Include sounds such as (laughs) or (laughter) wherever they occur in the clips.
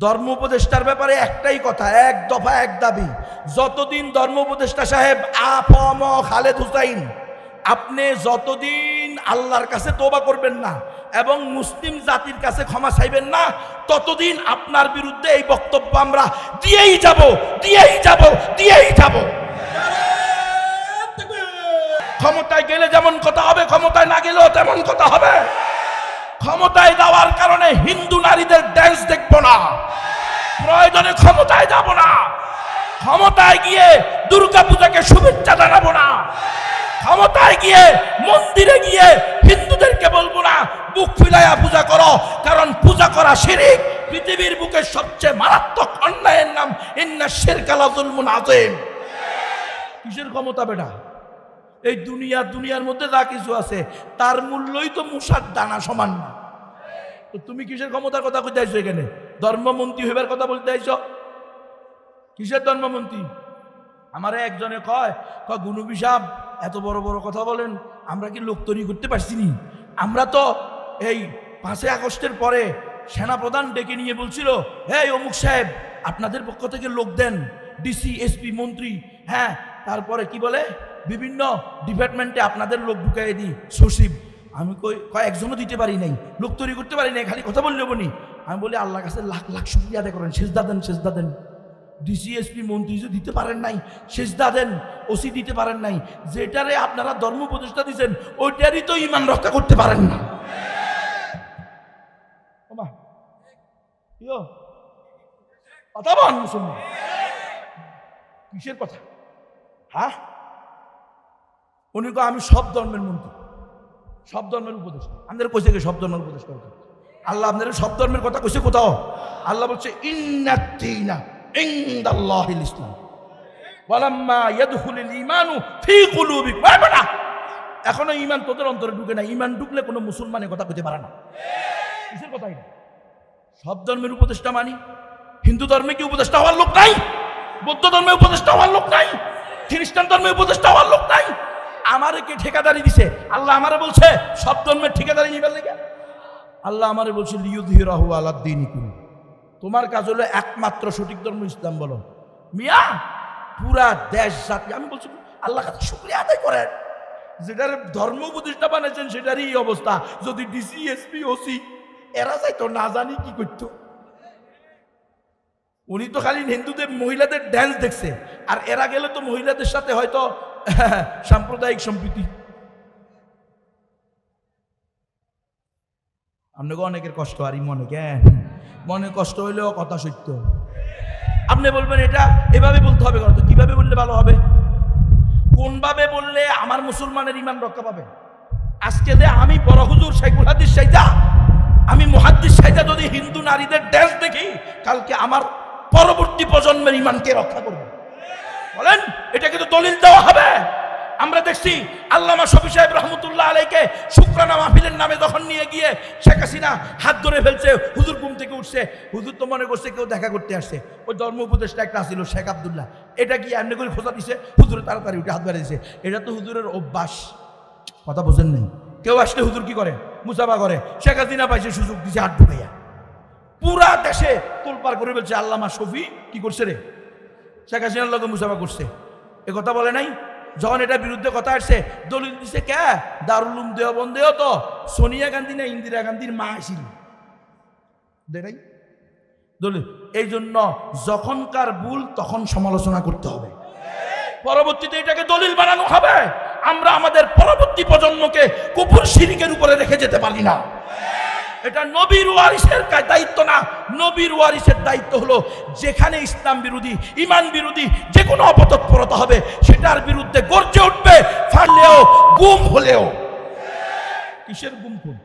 ধর্ম উপদেষ্টার ব্যাপারে একটাই কথা, এক দফা, এক দাবি। যতদিন ধর্ম উপদেষ্টা সাহেব আফম খালেদ হুসাইন, আপনি যতদিন আল্লাহর কাছে তোবা করবেন না এবং মুসলিম জাতির কাছে ক্ষমা চাইবেন না, ততদিন আপনার বিরুদ্ধে এই বক্তব্য আমরা দিয়েই যাব দিয়েই যাব দিয়েই যাব। ক্ষমতায় গেলে যেমন কথা হবে, ক্ষমতায় না গেলেও তেমন কথা হবে। ক্ষমতায় দেওয়ার কারণে হিন্দু নারীদের ড্যান্স দেখব না। প্রয়োজনে ক্ষমতায় যাব না। ক্ষমতায় গিয়ে দুর্গা পূজাকে শুভেচ্ছা জানাব না। ক্ষমতায় গিয়ে মন্দিরে গিয়ে হিন্দুদেরকে বলব না, বুক ফিলাইয়া পূজা করো, কারণ পূজা করা শিরিক। পৃথিবীর বুকে সবচেয়ে মারাত্মক অন্যায়ের নাম, ইন্না শেরকালা জুলমুন আজেম কিসের ক্ষমতা বেটা? এই দুনিয়া, দুনিয়ার মধ্যে যা কিছু আছে, তার মূল্যই তো মুসার দানা সমান না। তো তুমি কিসের ক্ষমতার কথা কইতে আইছো এখানে? ধর্মমন্ত্রী হইবার কথা বলতে আইছো? কিসের ধর্মমন্ত্রী? আমারে একজনে কয় কয় গুনুবি সাহেব, এত বড় বড় কথা বলেন, আমরা কি লোক তৈরি করতে পারছি নি? আমরা তো এই পাঁচই আগস্টের পরে সেনাপ্রধান ডেকে নিয়ে বলছিল, এই অমুক সাহেব, আপনাদের পক্ষ থেকে লোক দেন, ডিসি, এসপি, মন্ত্রী হ্যাঁ তারপরে কি বলে? বিভিন্ন ডিপার্টমেন্টে আপনাদের লোক ঢুকাই দিই। সচিব আমি কই, কয়েকজনও দিতে পারি নাই। লোক তৈরি করতে পারি নাই, খালি কথা বললে বনি। আমি বলি, আল্লাহর কাছে লাখ লাখ শুক্রিয়া আদায় করেন। সেজদা দেন সেজদা দেন। ডিসিএসপি মন্ত্রী দিতে পারেন নাই, সেজদা দেন। ওসি দিতে পারেন নাই। যেটারে আপনারা ধর্ম প্রতিষ্ঠা দিচ্ছেন ওইটারই তো ইমান রক্ষা করতে পারেন না। কথা বল মুসলমান। কিসের কথা? হ্যাঁ? উনি কো আমি সব ধর্মের মন্ত্রী সব ধর্মের উপদেশ আমাদের কইছে কি, সব ধর্মের উপদেষ্টা কথা আল্লাহ আপনাদের সব ধর্মের কথা কইছে কোথাও? আল্লাহ বলছে ইন্নাতিনা ইনদাল্লাহিল ইসলাম ওয়ালাম্মা ইয়াদখুলুল ঈমানু ফি কুলুবিকুম এই বেটা, এখনও ঈমান তোদের অন্তরে ঢুকে না ঈমান ঢুকলে কোনো মুসলমানের কথা কইতে পারে না। কিসের কথা এটা? সব ধর্মের উপদেষ্টা মানি। হিন্দু ধর্মে কি উপদেষ্টা হওয়ার লোক নাই? বৌদ্ধ ধর্মে উপদেষ্টা হওয়ার লোক নাই? খ্রিস্টান ধর্মে উপদেষ্টা হওয়ার লোক নাই? আমারে কে ঠিকাদারি দিছে। আল্লাহ আমারে বলছে, সব ধর্মের ঠিকাদারি নিবার লেগে। আল্লাহ আমারে বলছে লিউদ্দিরাহু আলাদ্দিন তোমার কাজ হলো একমাত্র সঠিক ধর্ম ইসলাম বলো। মিয়া, পুরা দেশ জাতি, আমি বলছি, আল্লাহ কাছে শুক্রিয়া আদায় করেন। যেটার ধর্ম উপদেষ্টা বানাইছেন, সেটারই অবস্থা। যদি ডিসি এসপি ওসি এরা যাইতো, না জানি কি করতো। উনি তো খালি হিন্দুদের, মহিলাদের ড্যান্স দেখছে। আর এরা গেলে তো মহিলাদের সাথে হয়তো (laughs) সাম্প্রদায়িক সম্প্রীতি। আপনাকে অনেকের কষ্ট আরই মনে কেন মনে কষ্ট হইলেও কথা সত্য। আপনি বলবেন, এটা এভাবে বলতে হবে তো কীভাবে বললে ভালো হবে? কোনভাবে বললে আমার মুসলমানের ইমান রক্ষা পাবে? আজকে যে আমি বড় হুজুর শেখুল হাদিস সাইদা, আমি মুহাদ্দিস সাইদা যদি হিন্দু নারীদের ড্যান্স দেখি, কালকে আমার পরবর্তী প্রজন্মের ইমানকে রক্ষা করবে। বলেন, এটা কিন্তু দলিল দেওয়া হবে। আমরা দেখছি আল্লামা শফি সাহেব রহমতুল্লাহ আলাইকে শুক্রানা মাহফিলের নামে যখন নিয়ে গিয়ে শেখ হাসিনা হাত ধরে ফেলছে, হুজুর ঘুম থেকে উঠছে, হুজুর তো মনে করছে কেউ দেখা করতে আসছে। ওই ধর্ম উপদেশটা একটা আসছিল শেখ আবদুল্লাহ। এটা কি এমনি করে খোঁজা দিছে? হুজুরে তাড়াতাড়ি উঠে হাত বেড়ে দিছে। এটা তো হুজুরের অভ্যাস। কথা বোঝেন নাই? কেউ আসলে হুজুর কি করে? মুসাফা করে। শেখ হাসিনা পাইছে সুযোগ, দিছে হাত ঢুকাইয়া। পুরা দেশে তোলপার করে বলছে আল্লামা শফি। কি করছে রে? শেখ হাসিনার লোকে মুসাফা করছে। এ কথা বলে নাই? যখন এটার বিরুদ্ধে কথা আসছে, দলিল দিছে কে? দারুলুম দেওবন্দেও তো। সোনিয়া গান্ধী না ইন্দিরা গান্ধীর মা আসিল দে নাই? দলিল। এই জন্য যখনকার ভুল, তখন সমালোচনা করতে হবে। পরবর্তীতে এটাকে দলিল বানানো হবে। আমরা আমাদের পরবর্তী প্রজন্মকে কুপুর শিরিকের উপরে রেখে যেতে পারি না। এটা নবীর ওয়ারিসের দায়িত্ব না। নবীর ওয়ারিসের দায়িত্ব হলো যেখানে ইসলাম বিরোধী, ইমান বিরোধী যে কোনো অপতৎপরতা হবে, সেটার বিরুদ্ধে গর্জে উঠবে ফাড়লেও গুম হলেও। কিসের গুম খুন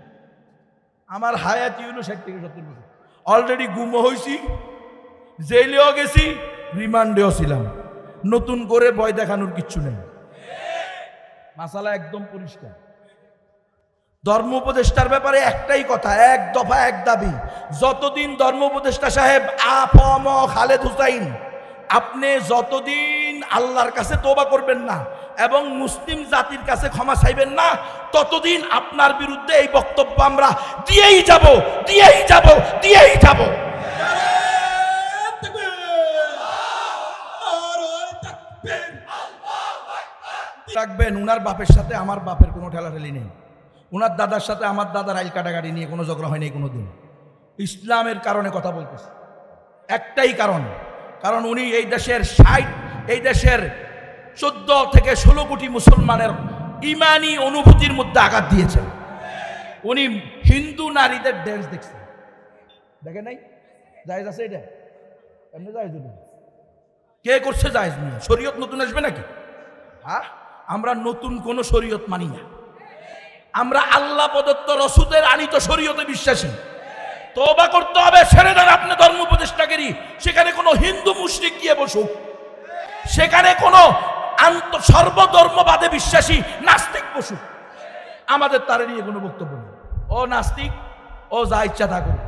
আমার হায়াতি হলো ষাট থেকে সত্তর বছর। অলরেডি গুমও হয়েছি জেলেও গেছি, রিমান্ডেও ছিলাম। নতুন করে ভয় দেখানোর কিচ্ছু নেই। মাসালা একদম পরিষ্কার। ধর্ম উপদেষ্টার ব্যাপারে একটাই কথা, এক দফা, এক দাবি। যতদিন ধর্ম উপদেষ্টা সাহেব আফম খালেদ হুসাইন, আপনি যতদিন আল্লাহর কাছে তোবা করবেন না এবং মুসলিম জাতির কাছে ক্ষমা চাইবেন না, ততদিন আপনার বিরুদ্ধে এই বক্তব্য আমরা দিয়েই যাব দিয়েই যাব দিয়েই যাব। রাখবেন, উনার বাপের সাথে আমার বাপের কোনো ঠেলাঠেলি নেই। উনার দাদার সাথে আমার দাদার আইল কাটাকাটি নিয়ে কোনো ঝগড়া হয়নি কোনো দিন ইসলামের কারণে কথা বলতেছে। একটাই কারণ। কারণ উনি এই দেশের ষাট, এই দেশের চোদ্দ থেকে ষোলো কোটি মুসলমানের ইমানি অনুভূতির মধ্যে আঘাত দিয়েছেন। উনি হিন্দু নারীদের ড্যান্স দেখছেন। দেখে নাই? জায়েজ আছে এটা? এমনি জায়েজ না কে করছে জায়েজ? নিয়ে শরীয়ত নতুন আসবে নাকি? হ্যাঁ? আমরা নতুন কোনো শরীয়ত মানি না। আমরা আল্লাহ প্রদত্ত রসুদের আনিত শরীয়তে বিশ্বাসী। তোবা করতে হবে, ছেড়ে দেন আপনি ধর্ম উপদেষ্টাগিরি। সেখানে কোনো হিন্দু মুসলিম গিয়ে বসুক। সেখানে কোনো আন্ত সর্বধর্মবাদে বিশ্বাসী নাস্তিক বসুক। আমাদের তারে নিয়ে কোনো বক্তব্য নেই। ও নাস্তিক, ও যা ইচ্ছা থাকুক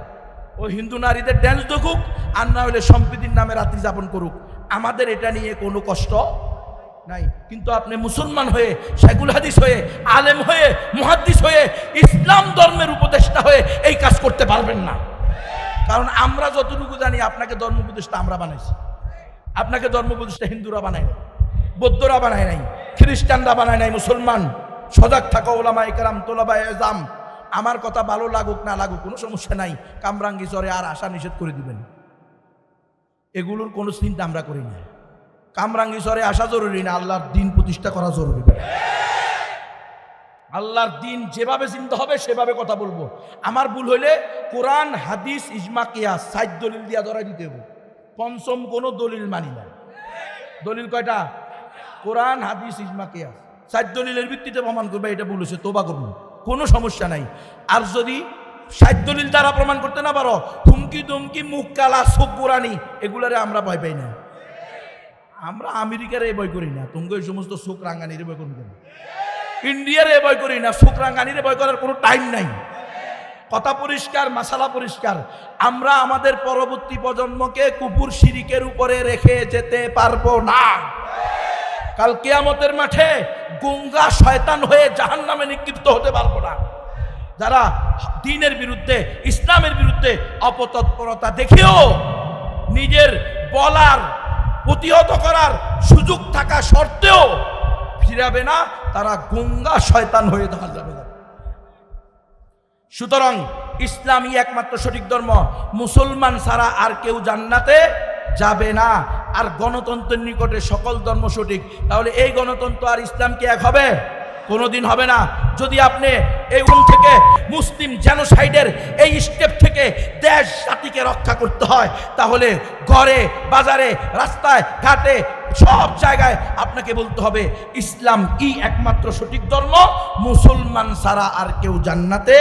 ও হিন্দু নারীদের ড্যান্স দেখুক, আর না হলে সম্প্রীতির নামে রাত্রি যাপন করুক। আমাদের এটা নিয়ে কোনো কষ্ট নাই। কিন্তু আপনি মুসলমান হয়ে শেখুল হাদিস হয়ে, আলেম হয়ে, মুহাদ্দিস হয়ে, ইসলাম ধর্মের উপদেষ্টা হয়ে এই কাজ করতে পারবেন না। কারণ আমরা যতটুকু জানি, আপনাকে ধর্ম উপদেষ্টা আমরা বানাইছি। আপনাকে ধর্ম উপদেষ্টা হিন্দুরা বানায় নাই, বৌদ্ধরা বানায় নাই, খ্রিস্টানরা বানায় নাই, মুসলমান। সজাগ থাকো ওলামা ইকরাম তোলাবা এজাম আমার কথা ভালো লাগুক, না লাগুক, কোনো সমস্যা নাই। কামরাঙ্গি চরে আর আশা নিষেধ করে দিবেন। এগুলোর কোনো চিন্তা আমরা করি না কামরাঙ্গি চরে আসা জরুরি না, আল্লাহর দিন প্রতিষ্ঠা করা জরুরি। আল্লাহর দিন যেভাবে চিন্তা হবে, সেভাবে কথা বলব। আমার ভুল হইলে কোরআন, হাদিস, ইজমা, কিয়াস, সাইড দলিল দিয়া ধরাই দিতে হবে পঞ্চম কোনো দলিল মানি না। দলিল কয়টা? কোরআন, হাদিস, ইজমা, কিয়াস। সাইড দলিলের ভিত্তিতে প্রমাণ করবে, এটা ভুল হয়েছে তোবা করব। কোনো সমস্যা নাই। আর যদি সাইড দলিল দ্বারা প্রমাণ করতে না পারো হুমকি দুমকি মুখ কালা চোখ গোড়ানি এগুলারে আমরা ভয় পাই না। আমরা আমেরিকার এ বই করি না। তুমি সমস্ত চোখ রাঙ্গানির বই করবি কেন? ইন্ডিয়ার এ বই করি না। চোখ রাঙ্গানির বই করার কোনো টাইম নাই। কথা পরিষ্কার মাসালা পরিষ্কার। আমরা আমাদের পরবর্তী প্রজন্মকে কুপুর শিরিকের উপরে রেখে যেতে পারব না। কাল কেয়ামতের মাঠে গঙ্গা শয়তান হয়ে জাহান নামে নিক্ষিপ্ত হতে পারব না। যারা দিনের বিরুদ্ধে, ইসলামের বিরুদ্ধে অপতৎপরতা দেখেও, নিজের বলার প্রতিহত করার সুযোগ থাকা সত্ত্বেও ফিরাবে না, তারা গঙ্গা শয়তান হয়ে দেখা যাবে না সুতরাং ইসলামই একমাত্র সঠিক ধর্ম। মুসলমান ছাড়া আর কেউ জান্নাতে যাবে না। আর গণতন্ত্রের নিকটে সকল ধর্ম সঠিক। তাহলে এই গণতন্ত্র আর ইসলাম কি এক হবে? কোনোদিন হবে না। যদি আপনি এই থেকে মুসলিম জেনোসাইডের এই স্টেপ থেকে দেশ রক্ষা করতে হয়, তাহলে ঘরে, বাজারে, রাস্তায়, ঘাটে, সব জায়গায় আপনাকে বলতে হবে, ইসলাম কি একমাত্র সঠিক ধর্ম? মুসলমান ছাড়া আর কেউ জান্নাতে?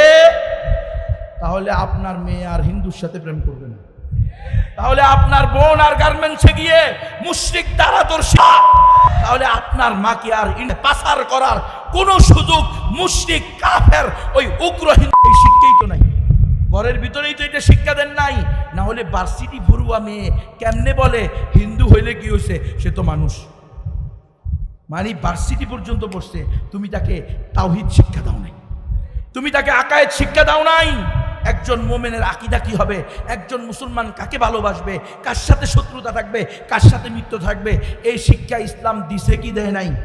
তাহলে আপনার মেয়ে আর হিন্দুর সাথে প্রেম করবে না। তাহলে আপনার বোন আর গার্মেন্টসে গিয়ে মুশ্রিক দ্বারা দর্শা তাহলে আপনার মাকে আর পাচার করার কোনো সুযোগ মুশ্রিক কাফের ওই উগ্র হিন্দু এই তো নাই। ঘরের ভিতরেই তো এটা শিক্ষা দেন নাই। না হলে ভার্সিটি ভরুয়া মেয়ে কেমনে বলে? হিন্দু হইলে কি হয়েছে সে তো মানুষ। মানে ভার্সিটি পর্যন্ত বসছে। তুমি তাকে তাওহিদ শিক্ষা দাও নাই। তুমি তাকে আকায়েত শিক্ষা দাও নাই। একজন মোমেনের আকিদা কি হবে? একজন মুসলমান কাকে ভালোবাসবে? কার সাথে শত্রুতা থাকবে? কার সাথে মিত্র থাকবে? এই শিক্ষা ইসলাম দিছে কি দেয় নাই?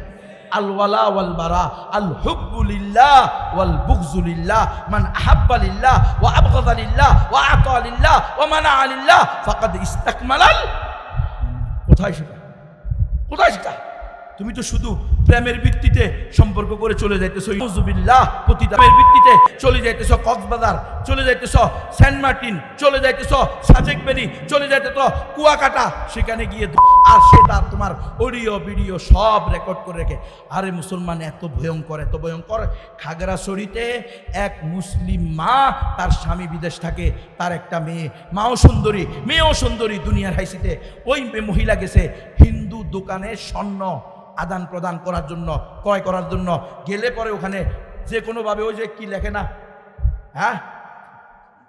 আল ওয়ালা ওয়াল বারা আল হুব্বুলিল্লাহ ওয়াল বুগজুলিল্লাহ মান আহাব্বা লিল্লাহ ওয়া আবগাদা লিল্লাহ ওয়া আতা লিল্লাহ ওয়া মানা লিল্লাহ ফাকাদ ইস্তাকমালাল কোথায় সেটা কোথায় সেটা তুমি তো শুধু প্রেমের ভিত্তিতে সম্পর্ক করে চলে যাইতেছো। ইউজুবিল্লাহ প্রতিদামের ভিত্তিতে চলে যাইতেছ। কক্সবাজার চলে যাইতেছ। সেন্ট মার্টিন চলে যাইতেছ। সাজেক বেরি চলে যাইতেছ। কুয়াকাটা, সেখানে গিয়ে আর সেটা তোমার অডিও, ভিডিও সব রেকর্ড করে রেখে। আরে মুসলমান, এত ভয়ঙ্কর এত ভয়ঙ্কর। খাগড়াছড়িতে এক মুসলিম মা, তার স্বামী বিদেশ থাকে। তার একটা মেয়ে, মাও সুন্দরী, মেয়েও সুন্দরী দুনিয়ার হাইসিতে। ওই মহিলা গেছে। হিন্দু দোকানে স্বর্ণ। আদান প্রদান করার জন্য, ক্রয় করার জন্য। গেলে পরে ওখানে যে কোনোভাবে ওই যে কি লেখে না? হ্যাঁ?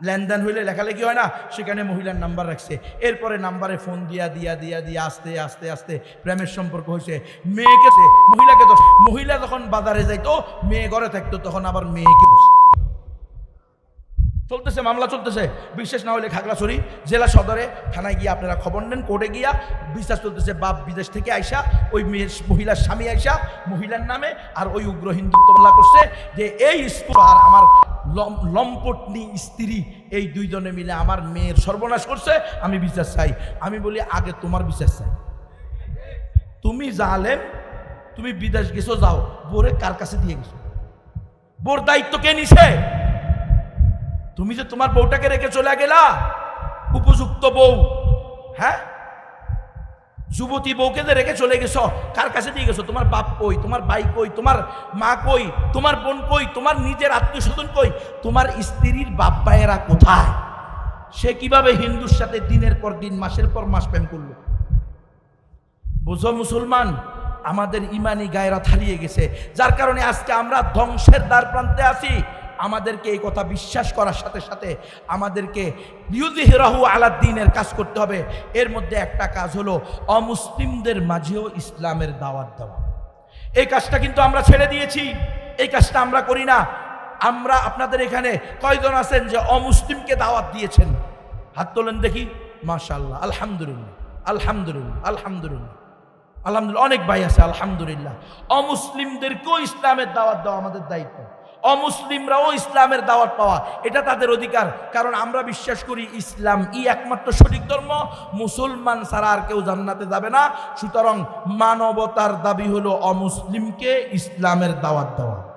লেনদেন হইলে লেখালেখি হয় না, সেখানে মহিলার নাম্বার রাখছে। এরপরে নাম্বারে ফোন দিয়া দিয়া দিয়া দিয়া, আস্তে আস্তে আস্তে প্রেমের সম্পর্ক হয়েছে মেয়েকে, মহিলাকে তো মহিলা যখন বাজারে যাইতো, মেয়ে ঘরে থাকতো, তখন আবার মেয়েকে। চলতেছে, মামলা চলতেছে। বিশেষ না হলে খাগড়াছড়ি জেলা সদরে থানায় গিয়ে আপনারা খবর নেন, কোর্টে গিয়া বিশ্বাস চলতেছে, বাপ বিদেশ থেকে আইসা, ওই মেয়ের মহিলার স্বামী আইসা, মহিলার নামে আর ওই উগ্র হিন্দুত্ব মামলা করছে যে এই স্কুল আর আমার লম- লম্পটনি স্ত্রী, এই দুইজনে মিলে আমার মেয়ের সর্বনাশ করছে, আমি বিচার চাই। আমি বলি, আগে তোমার বিচার চাই। তুমি জালেম, তুমি বিদেশ গেছো, যাও। বোরে কার কাছে দিয়ে গেছো? বোর দায়িত্ব কে নিছে? তুমি যে তোমার বউটাকে রেখে চলে গেলা? উপযুক্ত বউ। হ্যাঁ? যুবতী বউকে যে রেখে চলে গেছো, কার কাছে দিয়ে গেছো? তোমার বাপ কই? তোমার ভাই কই? তোমার মা কই? তোমার বোন কই? তোমার নিজের আত্মীয় স্বজন কই? তোমার স্ত্রীর বাপ ভাইয়েরা কোথায়? সে কীভাবে হিন্দুর সাথে দিনের পর দিন, মাসের পর মাস প্রেম করল? বুঝো মুসলমান, আমাদের ইমানি গায়রা হারিয়ে গেছে। যার কারণে আজকে আমরা ধ্বংসের দ্বার প্রান্তে আছি। আমাদেরকে এই কথা বিশ্বাস করার সাথে সাথে আমাদেরকে রাহু আলাদ্দিনের কাজ করতে হবে। এর মধ্যে একটা কাজ হলো অমুসলিমদের মাঝেও ইসলামের দাওয়াত দেওয়া। এই কাজটা কিন্তু আমরা ছেড়ে দিয়েছি। এই কাজটা আমরা করি না। আমরা আপনাদের এখানে কয়জন আছেন যে অমুসলিমকে দাওয়াত দিয়েছেন? হাত তোলেন দেখি। মাশাল্লাহ আলহামদুলিল্লাহ আলহামদুলিল্লাহ আলহামদুলিল্লাহ। আলহামদুলিল্লাহ, অনেক ভাই আছে, আলহামদুলিল্লাহ। অমুসলিমদেরকেও ইসলামের দাওয়াত দেওয়া আমাদের দায়িত্ব। অমুসলিমরাও ইসলামের দাওয়াত পাওয়া, এটা তাদের অধিকার। কারণ আমরা বিশ্বাস করি ইসলাম ই একমাত্র সঠিক ধর্ম, মুসলমান ছাড়া আর কেউ জান্নাতে যাবে না। সুতরাং মানবতার দাবি হলো অমুসলিমকে ইসলামের দাওয়াত দেওয়া।